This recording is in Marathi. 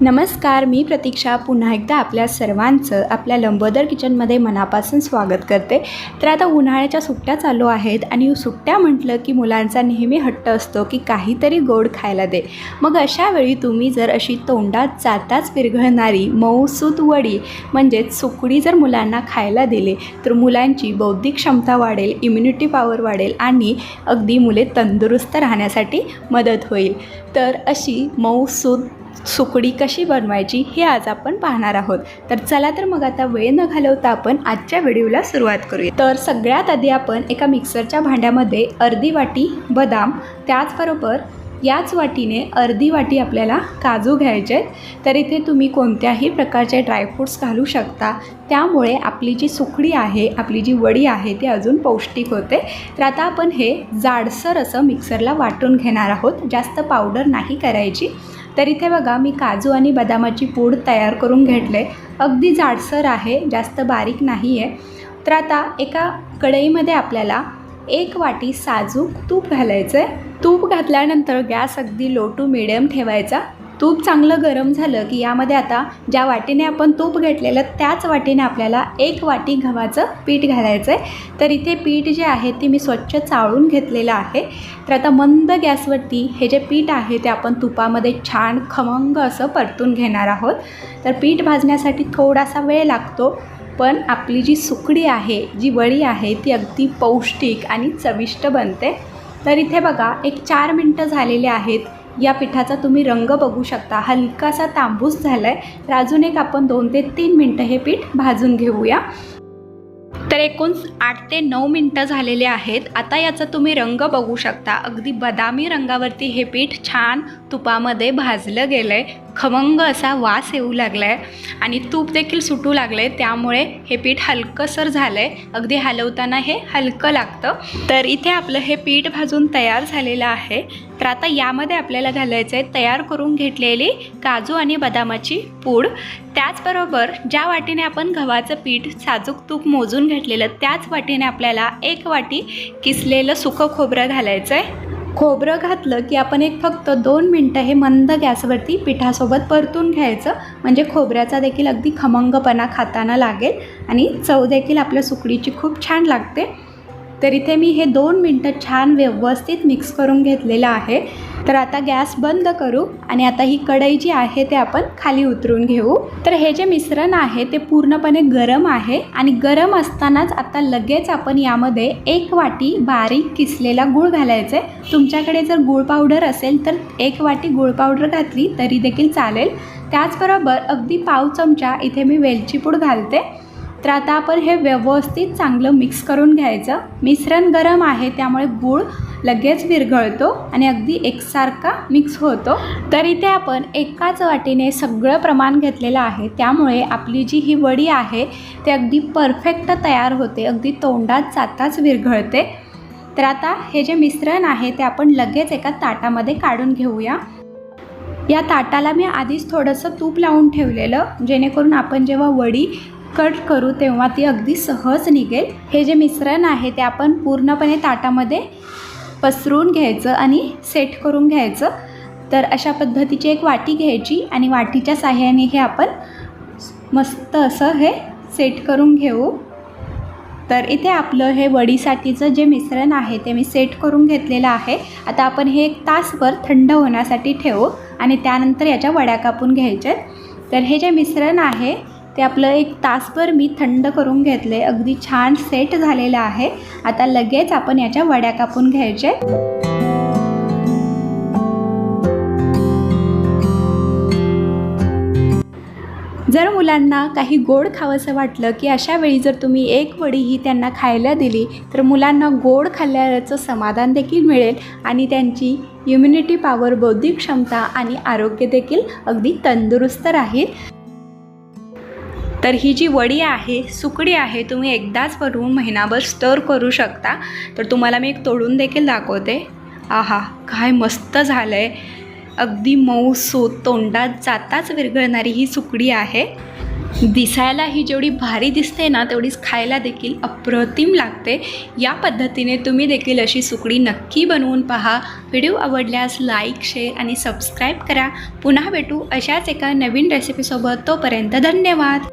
नमस्कार मी प्रतीक्षा. पुन्हा एकदा आपल्या सर्वांचं आपल्या लंबोदर किचनमध्ये मनापासून स्वागत करते. तर आता उन्हाळ्याच्या सुट्ट्या चालू आहेत आणि सुट्ट्या म्हटलं की मुलांचा नेहमी हट्ट असतो की काहीतरी गोड खायला दे. मग अशा वेळी तुम्ही जर अशी तोंडात जाताच विरघळणारी मऊसूत वडी म्हणजेच सुकडी जर मुलांना खायला दिली तर मुलांची बौद्धिक क्षमता वाढेल इम्युनिटी पॉवर वाढेल आणि अगदी मुले तंदुरुस्त राहण्यासाठी मदत होईल. तर अशी मऊसूत सुकडी कशी बनवायची हे आज आपण पाहणार आहोत. तर चला तर मग आता वेळ न घालवता आपण आजच्या व्हिडिओला सुरुवात करूया. तर सगळ्यात आधी आपण एका मिक्सरच्या भांड्यामध्ये अर्धी वाटी बदाम त्याचबरोबर याच वाटीने अर्धी वाटी आपल्याला काजू घ्यायचे आहेत. तर इथे तुम्ही कोणत्याही प्रकारचे ड्रायफ्रूट्स घालू शकता. त्यामुळे आपली जी सुकडी आहे आपली जी वडी आहे ती अजून पौष्टिक होते. तर आता आपण हे जाडसर असं मिक्सरला वाटून घेणार आहोत. जास्त पावडर नाही करायची. तर इथे बघा मी काजू आणि बदामाची पूड तयार करून घेतले. अगदी जाडसर आहे जास्त बारीक नाही आहे तर आता एका कढईमध्ये आपल्याला एक वाटी साजूक तूप घालायचं आहे तूप घातल्यानंतर गॅस अगदी लो टू मिडियम ठेवायचा. तूप चांगलं गरम झालं की यामध्ये आता ज्या वाटीने आपण तूप घेतलेलं त्याच वाटीने आपल्याला एक वाटी गव्हाचं पीठ घालायचं आहे तर इथे पीठ जे आहे ते मी स्वच्छ चाळून घेतलेलं आहे. तर आता मंद गॅसवरती हे जे पीठ आहे ते आपण तुपामध्ये छान खमंग असं परतून घेणार आहोत. तर पीठ भाजण्यासाठी थोडासा वेळ लागतो. पण आपली जी सुकडी आहे जी वडी आहे ती अगदी पौष्टिक आणि चविष्ट बनते. तर इथे बघा एक चार मिनटं झालेले आहेत. या पिठाचा तुम्ही रंग बघू शकता. हलकासा तांबूस झाला आहे तर अजून एक आपण दोन ते तीन मिनटं हे पीठ भाजून घेऊया. तर एकूण आठ ते नऊ मिनटं झालेले आहेत. आता याचा तुम्ही रंग बघू शकता. अगदी बदामी रंगावरती हे पीठ छान तुपामध्ये भाजलं गेलं आहे खमंग असा वास येऊ लागला आहे आणि तूप देखील सुटू लागलं आहे त्यामुळे हे पीठ हलकंसर झालं आहे अगदी हलवताना हे हलकं लागतं. तर इथे आपलं हे पीठ भाजून तयार झालेलं आहे. तर आता यामध्ये आपल्याला घालायचं आहे तयार करून घेतलेली काजू आणि बदामाची पूड. त्याचबरोबर ज्या वाटीने आपण गव्हाचं पीठ साजूक तूप मोजून घेतलेलं त्याच वाटीने आपल्याला एक वाटी किसलेलं सुकं खोबरं घालायचं आहे खोबरं घातलं की आपण एक फक्त दोन मिनटं हे मंद गॅसवरती पिठासोबत परतून घ्यायचं. म्हणजे खोबऱ्याचा देखील अगदी खमंगपणा खाताना लागेल आणि चव देखील आपल्या सुकडीची खूप छान लागते. तर इथे मी हे दोन मिनटं छान व्यवस्थित मिक्स करून घेतलेलं आहे. तर आता गॅस बंद करू आणि आता ही कढई जी आहे ते आपण खाली उतरून घेऊ. तर हे जे मिश्रण आहे ते पूर्णपणे गरम आहे आणि गरम असतानाच आता लगेच आपण यामध्ये एक वाटी बारीक किसलेला गूळ घालायचा आहे तुमच्याकडे जर गूळ पावडर असेल तर एक वाटी गूळ पावडर घातली तरी देखील चालेल. त्याचबरोबर अगदी पाव चमचा इथे मी वेलची पूड घालते. तर आता आपण हे व्यवस्थित चांगलं मिक्स करून घ्यायचं. मिश्रण गरम आहे त्यामुळे गूळ लगेच विरघळतो आणि अगदी एकसारखा मिक्स होतो. तर इथे आपण एकाच वाटीने सगळं प्रमाण घेतलेलं आहे. त्यामुळे आपली जी ही वडी आहे ते अगदी परफेक्ट तयार होते. अगदी तोंडात जाताच विरघळते. तर आता हे जे मिश्रण आहे ते आपण लगेच एका ताटामध्ये काढून घेऊया. या ताटाला मी आधीच थोडंसं तूप लावून ठेवलेलं जेणेकरून आपण जेव्हा वडी कट करू तेव्हा ती अगदी सहज निघेल. हे जे मिश्रण आहे ते आपण पूर्णपणे ताटामध्ये पसरून घ्यायचं आणि सेट करून घ्यायचं. तर अशा पद्धतीची एक वाटी घ्यायची आणि वाटीच्या साह्याने हे आपण मस्त असं हे सेट करून घेऊ. तर इथे आपलं हे वडीसाठीचं जे मिश्रण आहे ते मी सेट करून घेतलेलं आहे. आता आपण हे एक तासभर थंड होण्यासाठी ठेवू आणि त्यानंतर याच्या वड्या कापून घ्यायच्या तर हे जे मिश्रण आहे ते आपलं एक तासभर मी थंड करून घेतले अगदी छान सेट झालेलं आहे. आता लगेच आपण याच्या वड्या कापून घ्यायचे. जर मुलांना काही गोड खावंसं वाटलं की अशा वेळी जर तुम्ही एक वडी ही त्यांना खायला दिली तर मुलांना गोड खाल्ल्याचं समाधान देखील मिळेल आणि त्यांची इम्युनिटी पॉवर बौद्धिक क्षमता आणि आरोग्य देखील अगदी तंदुरुस्त राहील. तर ही जी वडी आहे सुकडी आहे तुम्ही एकदाच बनवून महिनाभर स्टर करू शकता. तर तुम्हाला मी एक तोडून देखील दाखवते. आहा काय मस्त झालं आहे अगदी मऊ सूत तोंडात जाताच विरघळणारी ही सुकडी आहे. दिसायला ही जेवढी भारी दिसते ना तेवढीच खायला देखील अप्रतिम लागते. या पद्धतीने तुम्ही देखील अशी सुकडी नक्की बनवून पहा. व्हिडिओ आवडल्यास लाईक शेअर आणि सबस्क्राईब करा. पुन्हा भेटू अशाच एका नवीन रेसिपीसोबत तोपर्यंत धन्यवाद.